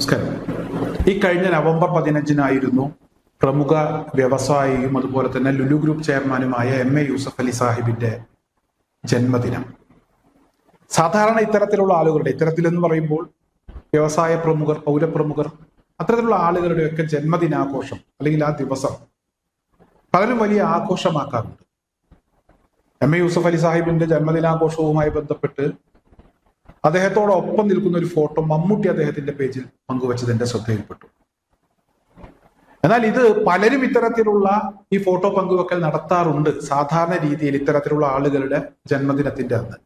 നമസ്കാരം. ഈ കഴിഞ്ഞ നവംബർ പതിനഞ്ചിനായിരുന്നു പ്രമുഖ വ്യവസായിയും അതുപോലെ തന്നെ ലുലു ഗ്രൂപ്പ് ചെയർമാനുമായ എം എ യൂസഫ് അലി സാഹിബിന്റെ ജന്മദിനം. സാധാരണ ഇത്തരത്തിലുള്ള ആളുകളുടെ ഇത്തരത്തിലെന്ന് പറയുമ്പോൾ വ്യവസായ പ്രമുഖർ പൗരപ്രമുഖർ അത്തരത്തിലുള്ള ആളുകളുടെയൊക്കെ ജന്മദിനാഘോഷം അല്ലെങ്കിൽ ആ ദിവസം പലരും വലിയ ആഘോഷമാക്കാറുണ്ട്. എം എ യൂസഫ് അലി സാഹിബിന്റെ ജന്മദിനാഘോഷവുമായി ബന്ധപ്പെട്ട് അദ്ദേഹത്തോടൊപ്പം നിൽക്കുന്ന ഒരു ഫോട്ടോ മമ്മൂട്ടി അദ്ദേഹത്തിന്റെ പേജിൽ പങ്കുവച്ചത് എന്റെ ശ്രദ്ധയിൽപ്പെട്ടു. എന്നാൽ ഇത് പലരും ഇത്തരത്തിലുള്ള ഈ ഫോട്ടോ പങ്കുവെക്കൽ നടത്താറുണ്ട്. സാധാരണ രീതിയിൽ ഇത്തരത്തിലുള്ള ആളുകളുടെ ജന്മദിനത്തിന്റെ അന്ന്.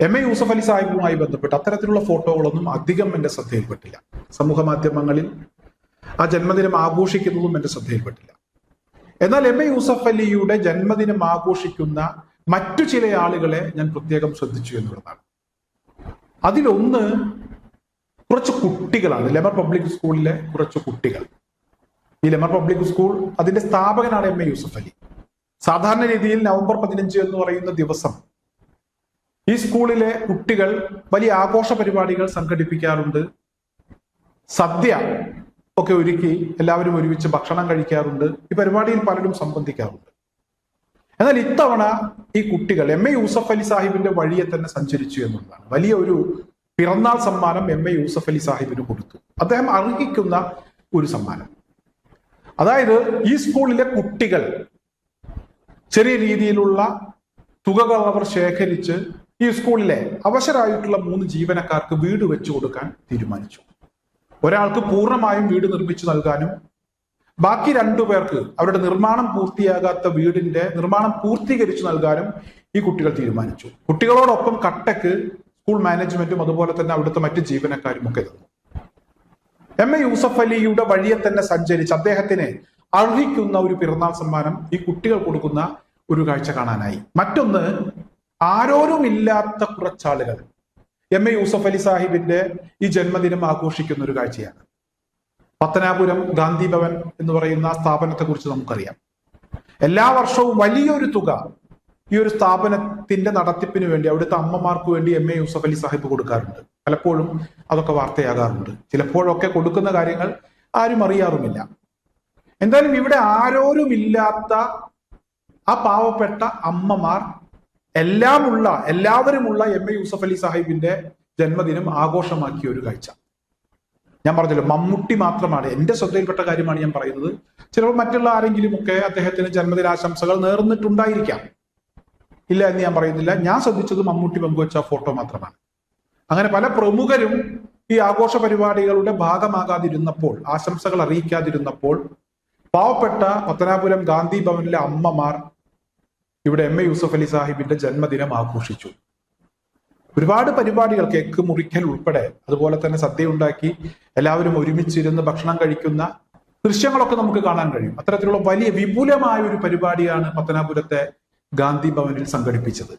എം എ യൂസഫ് അലി സാഹിബുമായി ബന്ധപ്പെട്ട് അത്തരത്തിലുള്ള ഫോട്ടോകളൊന്നും അധികം എന്റെ ശ്രദ്ധയിൽപ്പെട്ടില്ല. സമൂഹ മാധ്യമങ്ങളിൽ ആ ജന്മദിനം ആഘോഷിക്കുന്നതും എന്റെ ശ്രദ്ധയിൽപ്പെട്ടില്ല. എന്നാൽ എം എ യൂസഫ് അലിയുടെ ജന്മദിനം ആഘോഷിക്കുന്ന മറ്റു ചില ആളുകളെ ഞാൻ പ്രത്യേകം ശ്രദ്ധിച്ചു എന്നുള്ളതാണ്. അതിലൊന്ന് കുറച്ച് കുട്ടികളാണ്. ലെമർ പബ്ലിക് സ്കൂളിലെ കുറച്ച് കുട്ടികൾ. ഈ ലെമർ പബ്ലിക് സ്കൂൾ അതിന്റെ സ്ഥാപകനാണ് എം എ യൂസഫ് അലി. സാധാരണ രീതിയിൽ നവംബർ പതിനഞ്ച് എന്ന് പറയുന്ന ദിവസം ഈ സ്കൂളിലെ കുട്ടികൾ വലിയ ആഘോഷ പരിപാടികൾ സംഘടിപ്പിക്കാറുണ്ട്. സദ്യ ഒക്കെ ഒരുക്കി എല്ലാവരും ഒരുമിച്ച് ഭക്ഷണം കഴിക്കാറുണ്ട്. ഈ പരിപാടിയിൽ പലരും സംബന്ധിക്കാറുണ്ട്. എന്നാൽ ഇത്തവണ ഈ കുട്ടികൾ എം എ യൂസഫ് അലി സാഹിബിന്റെ വഴിയെ തന്നെ സഞ്ചരിച്ചു എന്നുള്ളതാണ്. വലിയ ഒരു പിറന്നാൾ സമ്മാനം എം എ യൂസഫ് അലി സാഹിബിന് കൊടുത്തു. അദ്ദേഹം അർഹിക്കുന്ന ഒരു സമ്മാനം. അതായത് ഈ സ്കൂളിലെ കുട്ടികൾ ചെറിയ രീതിയിലുള്ള തുകകൾ അവർ ശേഖരിച്ച് ഈ സ്കൂളിലെ അവശരായിട്ടുള്ള മൂന്ന് ജീവനക്കാർക്ക് വീട് വെച്ചു കൊടുക്കാൻ തീരുമാനിച്ചു. ഒരാൾക്ക് പൂർണമായും വീട് നിർമ്മിച്ചു നൽകാനും ബാക്കി രണ്ടു പേർക്ക് അവരുടെ നിർമ്മാണം പൂർത്തിയാകാത്ത വീടിന്റെ നിർമ്മാണം പൂർത്തീകരിച്ചു നൽകാനും ഈ കുട്ടികൾ തീരുമാനിച്ചു. കുട്ടികളോടൊപ്പം കട്ടക്ക് സ്കൂൾ മാനേജ്മെന്റും അതുപോലെ തന്നെ അവിടുത്തെ മറ്റ് ജീവനക്കാരും ഒക്കെ തന്നു എം. എ. യൂസഫ് അലിയുടെ വഴിയെ തന്നെ സഞ്ചരിച്ച് അദ്ദേഹത്തിന് അർഹിക്കുന്ന ഒരു പിറന്നാൾ സമ്മാനം ഈ കുട്ടികൾ കൊടുക്കുന്ന ഒരു കാഴ്ച കാണാനായി. മറ്റൊന്ന് ആരോരുമില്ലാത്ത കുറച്ചാളുകൾ. എം. എ. യൂസഫ് അലി സാഹിബിന്റെ ഈ ജന്മദിനം ആഘോഷിക്കുന്ന ഒരു കാഴ്ചയാണ്. പത്തനാപുരം ഗാന്ധി ഭവൻ എന്ന് പറയുന്ന സ്ഥാപനത്തെ കുറിച്ച് നമുക്കറിയാം. എല്ലാ വർഷവും വലിയൊരു തുക ഈ ഒരു സ്ഥാപനത്തിന്റെ നടത്തിപ്പിന് വേണ്ടി അവിടുത്തെ അമ്മമാർക്ക് വേണ്ടി എം എ യൂസഫ് അലി സാഹിബ് കൊടുക്കാറുണ്ട്. പലപ്പോഴും അതൊക്കെ വാർത്തയാകാറുണ്ട്. ചിലപ്പോഴൊക്കെ കൊടുക്കുന്ന കാര്യങ്ങൾ ആരും അറിയാറുമില്ല. എന്തായാലും ഇവിടെ ആരോരുമില്ലാത്ത ആ പാവപ്പെട്ട അമ്മമാർ എല്ലാമുള്ള എല്ലാവരുമുള്ള എം എ യൂസഫ് അലി സാഹിബിന്റെ ജന്മദിനം ആഘോഷമാക്കിയ ഒരു കാഴ്ച. ഞാൻ പറഞ്ഞല്ലോ മമ്മൂട്ടി മാത്രമാണ്. എന്റെ ശ്രദ്ധയിൽപ്പെട്ട കാര്യമാണ് ഞാൻ പറയുന്നത്. ചിലപ്പോൾ മറ്റുള്ള ആരെങ്കിലും ഒക്കെ അദ്ദേഹത്തിന് ജന്മദിനാശംസകൾ നേർന്നിട്ടുണ്ടായിരിക്കാം. ഇല്ല എന്ന് ഞാൻ പറയുന്നില്ല. ഞാൻ ശ്രദ്ധിച്ചത് മമ്മൂട്ടി പങ്കുവച്ച ഫോട്ടോ മാത്രമാണ്. അങ്ങനെ പല പ്രമുഖരും ഈ ആഘോഷ പരിപാടികളുടെ ഭാഗമാകാതിരുന്നപ്പോൾ ആശംസകൾ അറിയിക്കാതിരുന്നപ്പോൾ പാവപ്പെട്ട പത്തനാപുരം ഗാന്ധി ഭവനിലെ അമ്മമാർ ഇവിടെ എം എ യൂസഫ് അലി സാഹിബിന്റെ ജന്മദിനം ആഘോഷിച്ചു. ഒരുപാട് പരിപാടികൾ കേക്ക് മുറിക്കൽ ഉൾപ്പെടെ അതുപോലെ തന്നെ സദ്യ ഉണ്ടാക്കി എല്ലാവരും ഒരുമിച്ചിരുന്ന് ഭക്ഷണം കഴിക്കുന്ന ദൃശ്യങ്ങളൊക്കെ നമുക്ക് കാണാൻ കഴിയും. അത്തരത്തിലുള്ള വലിയ വിപുലമായ ഒരു പരിപാടിയാണ് പത്തനാപുരത്തെ ഗാന്ധി ഭവനിൽ സംഘടിപ്പിച്ചത്.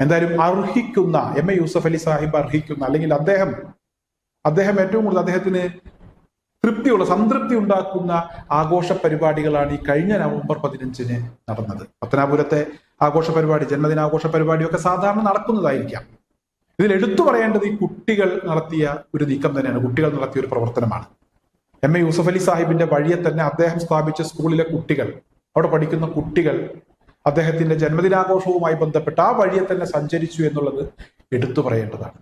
എന്തായാലും അർഹിക്കുന്ന എം എ യൂസഫ് അലി സാഹിബ് അർഹിക്കുന്ന അല്ലെങ്കിൽ അദ്ദേഹം അദ്ദേഹം ഏറ്റവും കൂടുതൽ അദ്ദേഹത്തിന് തൃപ്തിയുള്ള സംതൃപ്തി ഉണ്ടാക്കുന്ന ആഘോഷ പരിപാടികളാണ് ഈ കഴിഞ്ഞ നവംബർ പതിനഞ്ചിന് നടന്നത്. പത്തനാപുരത്തെ ആഘോഷ പരിപാടി ജന്മദിനാഘോഷ പരിപാടിയൊക്കെ സാധാരണ നടക്കുന്നതായിരിക്കാം. ഇതിൽ എടുത്തു പറയേണ്ടത് ഈ കുട്ടികൾ നടത്തിയ ഒരു നീക്കം തന്നെയാണ്. കുട്ടികൾ നടത്തിയ ഒരു പ്രവർത്തനമാണ്. എം. എ. യൂസഫ് അലി സാഹിബിന്റെ വഴിയെ തന്നെ അദ്ദേഹം സ്ഥാപിച്ച സ്കൂളിലെ കുട്ടികൾ അവിടെ പഠിക്കുന്ന കുട്ടികൾ അദ്ദേഹത്തിന്റെ ജന്മദിനാഘോഷവുമായി ബന്ധപ്പെട്ട് ആ വഴിയെ തന്നെ സഞ്ചരിച്ചു എന്നുള്ളത് എടുത്തു പറയേണ്ടതാണ്.